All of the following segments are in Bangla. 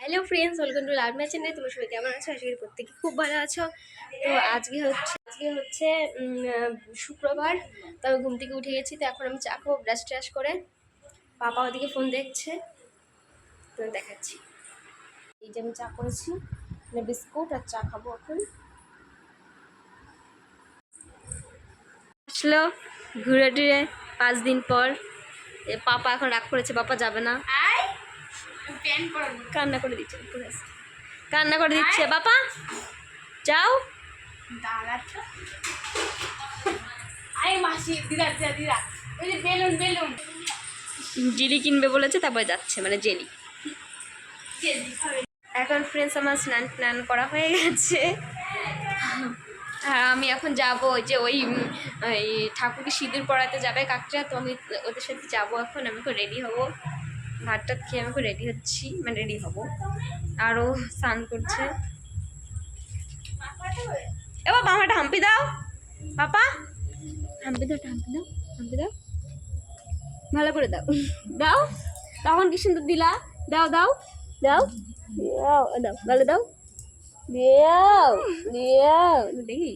Hello friends welcome to love match channel তোমরা সবাই কেমন আছো? আশা প্রত্যেকে খুব ভালো আছো। তো আজকে হচ্ছে আজকে হচ্ছে শুক্রবার। তো আমি ঘুম থেকে উঠে গেছি, তো এখন আমি চা খাব ব্রাশ ট্রাশ করে। পাপা ওদিকে ফোন দেখছে। তো দেখাচ্ছি। এই যে আমি চা করেছি মানে বিস্কুট আর চা খাব এখন। আসলো, ঘুরে টুরে পাঁচ দিন পর। পাপা এখন রাগ করেছে, পাপা যাবে না। কান্না করে দিচ্ছে কান্না করে দিচ্ছে বাপা যাও। জেলি কিনবে বলেছে তারপরে যাচ্ছে মানে জেলি। এখন ফ্রেন্ডস আমার স্নান টান করা হয়ে গেছে। আর আমি এখন যাব ওই যে ওই ঠাকুরকে সিঁদুর পড়াতে যাবে কাকটা তো আমি ওদের সাথে যাব এখন আমি রেডি হব। ভাত টাত খেয়ে আমি রেডি হচ্ছি? মানে রেডি হব। আরও স্নান করছে। এ বাবা আমার একটা হাম্পি দাও। পাপা হাম্পি দাও হাম্পি দাও হাম্পি দাও। ভালো করে দাও। দাও। তখন কি সুন্দর দিলা। দাও দাও। দাও। দাও দাও। ভালো দাও। দিয়াও দিয়াও দেখি।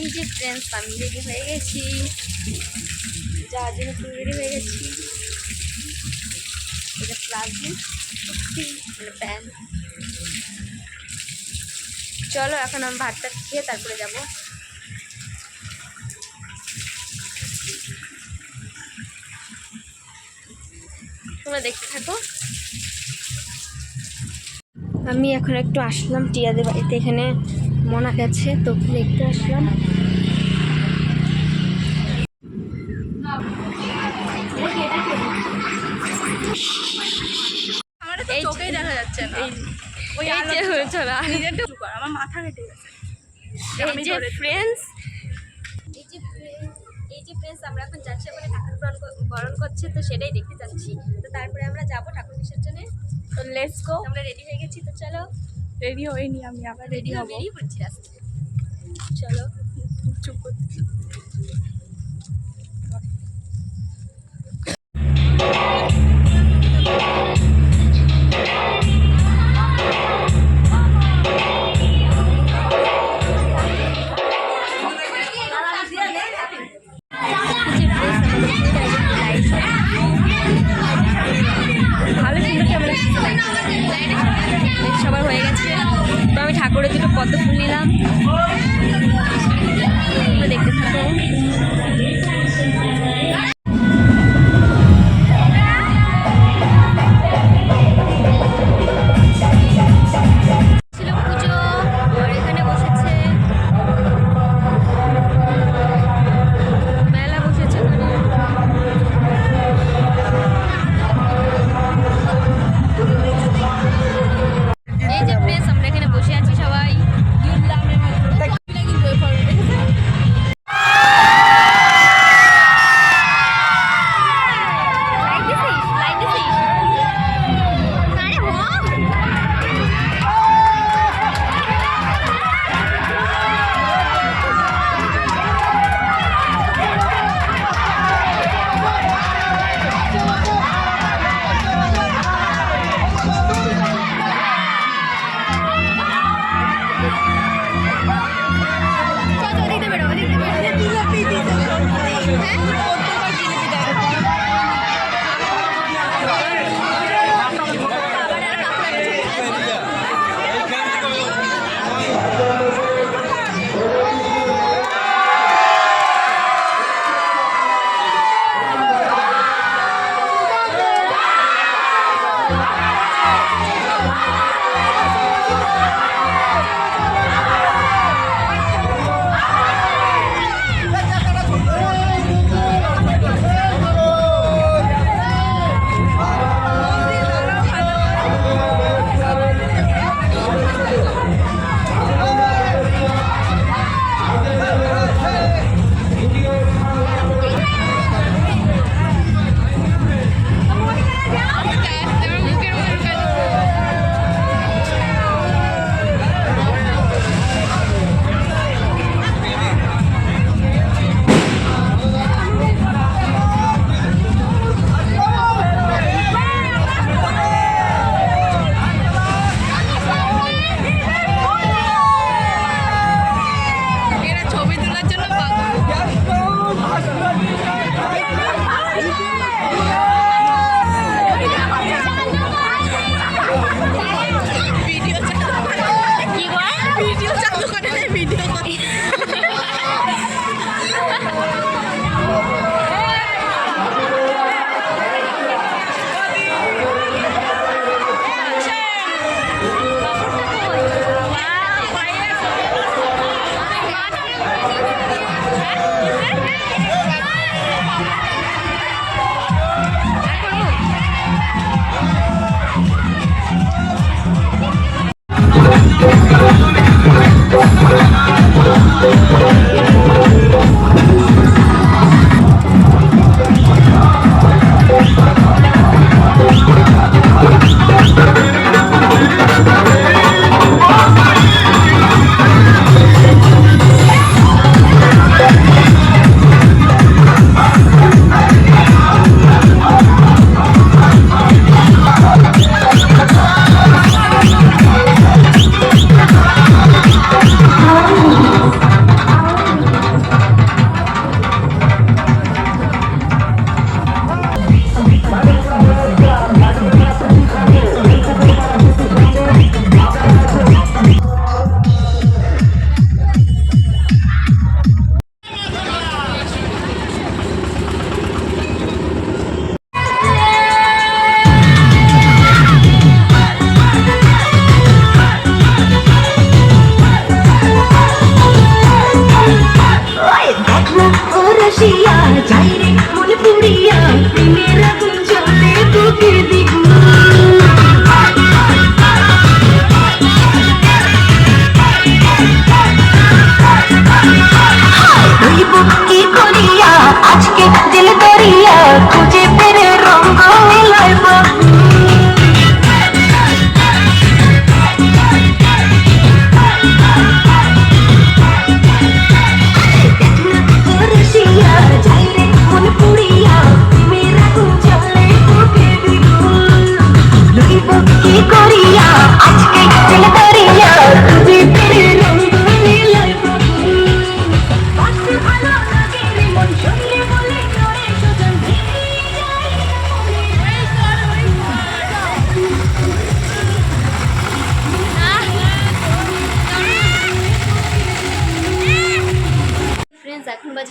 এই যে ফ্রেন্ডস আমি রেডি হয়ে গেছি। যাওয়ার জন্য রেডি হয়ে গেছি। এটা প্লাজো কুর্তি মানে প্যান্ট চলো, এখন আমি ভাতটা খেয়ে তারপরে যাব। তোমরা দেখতে থাকো। আমি এখন একটু আসলাম টিয়াদের বাড়িতে, এখানে মনা গেছে, তো দেখতে আসলাম। ওই কর, আমার মাথা কেটে গেছে। এই যে ফ্রেন্ডস এই যে ফ্রেন্ডস আমরা এখন যাচ্ছি মানে ঠাকুর বরণ কর- বরণ করছে তো সেটাই দেখতে যাচ্ছি। তো তারপরে আমরা যাব ঠাকুর বিসর্জনে। তো লেটস গো আমরা রেডি হয়ে গেছি তো চলো। রেডি হইনি আমি আবার রেডি হব। বেরিয়ে পড়ছি রাস্তায় চলো। চুপ করতে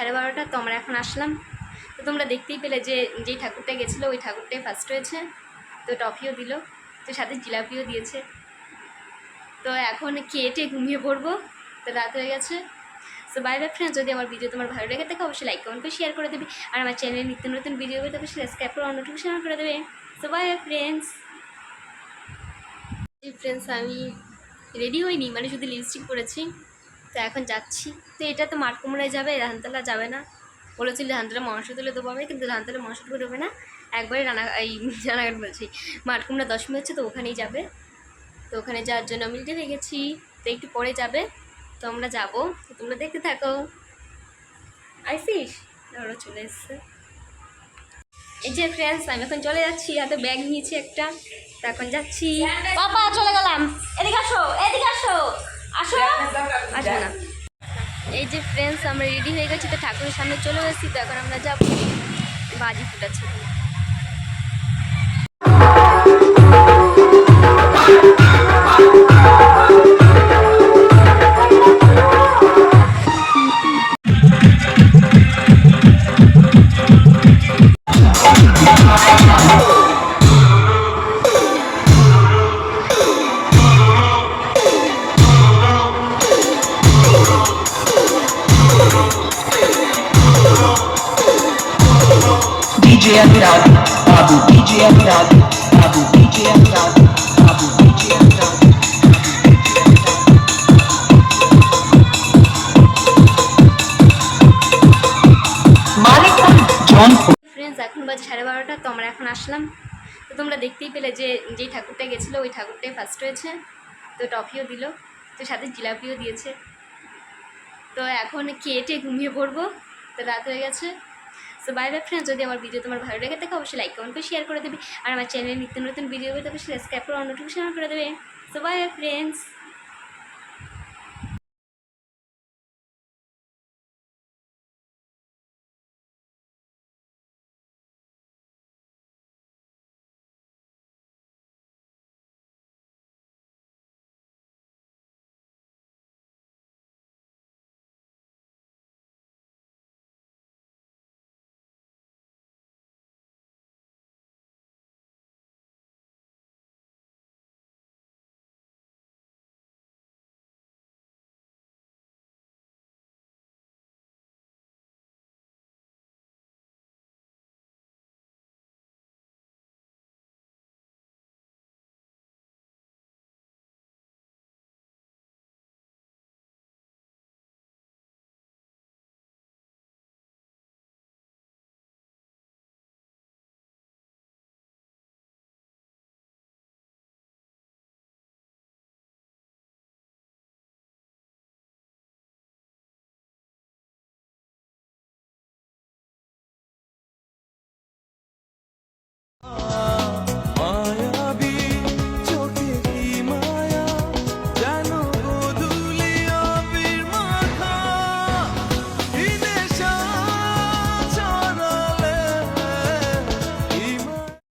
সাড়ে বারোটা, তো আমরা এখন আসলাম। তো তোমরা দেখতেই পেলে যে যেই ঠাকুরটা গেছিল, ওই ঠাকুরটাই ফার্স্ট হয়েছে। তো টফিও দিল, তো সাথে জিলাপিও দিয়েছে। তো এখন কেটে ঘুমিয়ে পড়ব, তো রাত হয়ে গেছে। সো বাই বাই ফ্রেন্ডস যদি আমার ভিডিও তোমার ভালো লেগে থাকে, অবশ্যই লাইক কমেন্ট করে শেয়ার করে দেবে। আর আমার চ্যানেলে নিত্য নতুন ভিডিও পেতে অবশ্যই সাবস্ক্রাইব করে নোটিফিকেশন করে দেবে। So bye bye friends friends আমি রেডি হইনি মানে শুধু লিপস্টিক পরেছি। তো এখন যাচ্ছি। তো এটা তো মাঠকুমড়ায় যাবে ধানতলা যাবে না। বলেছিল ধানতলা মাংস তুলে দেবো হবে কিন্তু ধানতলা মাংস তুলে দেবে না। একবারে রানা, এই রানাঘাট বলছি মাঠকুমড়া দশমী হচ্ছে, তো ওখানেই যাবে। তো ওখানে যাওয়ার জন্য আমি হয়ে গেছি তো একটু পরে যাবে। তো আমরা যাব, তো তোমরা দেখতে থাকো। আইসিস ওরা চলে এসছে। এই যে ফ্রেন্ডস আমি এখন চলে যাচ্ছি, হাতে ব্যাগ নিয়েছি একটা। তো এখন যাচ্ছি। বাবা, চলে গেলাম। এদিকে আসো এদিকে আসো। আসো। আসো না। এই যে ফ্রেন্ডস আমরা রেডি হয়ে গেছি তো ঠাকুরের সামনে চলে এসেছি তো এখন আমরা যাব। বাজি ফুটাচ্ছি DJ Babu DJ Anurag, Babu DJ friends এখন বাজে সাড়ে বারোটা তো আমরা এখন আসলাম। তো তোমরা দেখতেই পেলে যে যেই ঠাকুরটা গেছিল ওই ঠাকুরটাই ফার্স্ট হয়েছে তো টফিও দিল তো সাথে জিলাপিও দিয়েছে। তো এখন খেয়েটে ঘুমিয়ে পড়ব। তো রাত হয়ে গেছে। সো বাই বাই ফ্রেন্ডস যদি আমার ভিডিও তোমার ভালো লেগে থাকে, অবশ্যই লাইক কমেন্ট করে শেয়ার করে দেবে। আর আমার চ্যানেলে নিত্য নতুন ভিডিও পেতে অবশ্যই সাবস্ক্রাইব করে নোটিফিকেশন করে দেবে। So bye bye friends